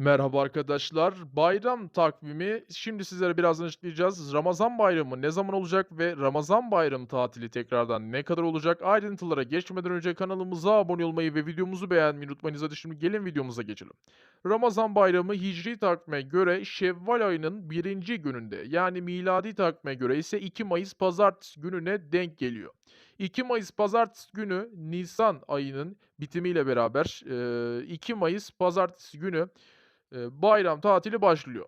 Merhaba arkadaşlar. Bayram takvimi şimdi sizlere birazdan açıklayacağız. Ramazan bayramı ne zaman olacak ve Ramazan bayramı tatili tekrardan ne kadar olacak? Ayrıntılara geçmeden önce kanalımıza abone olmayı ve videomuzu beğenmeyi unutmayınız. Hadi şimdi gelin videomuza geçelim. Ramazan bayramı Hicri takvime göre Şevval ayının birinci gününde yani miladi takvime göre ise 2 Mayıs pazartesi gününe denk geliyor. 2 Mayıs pazartesi günü Nisan ayının bitimiyle beraber eee, 2 Mayıs pazartesi günü Bayram tatili başlıyor.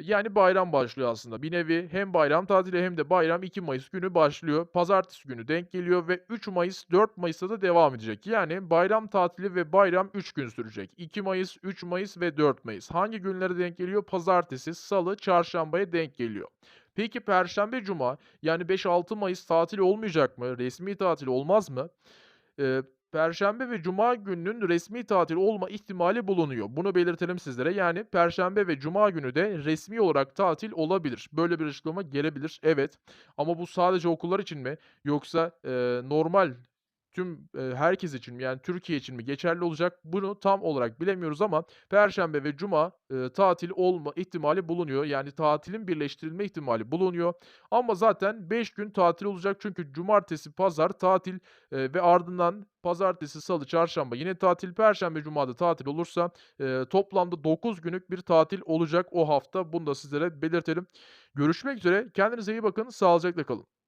Yani bayram başlıyor aslında. Bir nevi hem bayram tatili hem de bayram 2 Mayıs günü başlıyor. Pazartesi günü denk geliyor ve 3 Mayıs, 4 Mayıs'ta da devam edecek. Yani bayram tatili ve bayram 3 gün sürecek. 2 Mayıs, 3 Mayıs ve 4 Mayıs. Hangi günlere denk geliyor? Pazartesi, salı, çarşambaya denk geliyor. Peki perşembe, cuma yani 5-6 Mayıs tatil olmayacak mı? Resmi tatil olmaz mı? Eee, perşembe ve cuma gününün resmi tatil olma ihtimali bulunuyor. Bunu belirtelim sizlere. Yani perşembe ve cuma günü de resmi olarak tatil olabilir. Böyle bir açıklama gelebilir. Evet. Ama bu sadece okullar için mi yoksa, eee, normal tüm, eee, herkes için mi yani Türkiye için mi geçerli olacak? Bunu tam olarak bilemiyoruz ama perşembe ve cuma, eee, tatil olma ihtimali bulunuyor. Yani tatilin birleştirilme ihtimali bulunuyor. Ama zaten 5 gün tatil olacak çünkü cumartesi, pazar tatil, eee, ve ardından pazartesi, salı, çarşamba yine tatil, perşembe, cuma da tatil olursa, eee, toplamda 9 günlük bir tatil olacak o hafta. Bunu da sizlere belirtelim. Görüşmek üzere. Kendinize iyi bakın. Sağlıcakla kalın.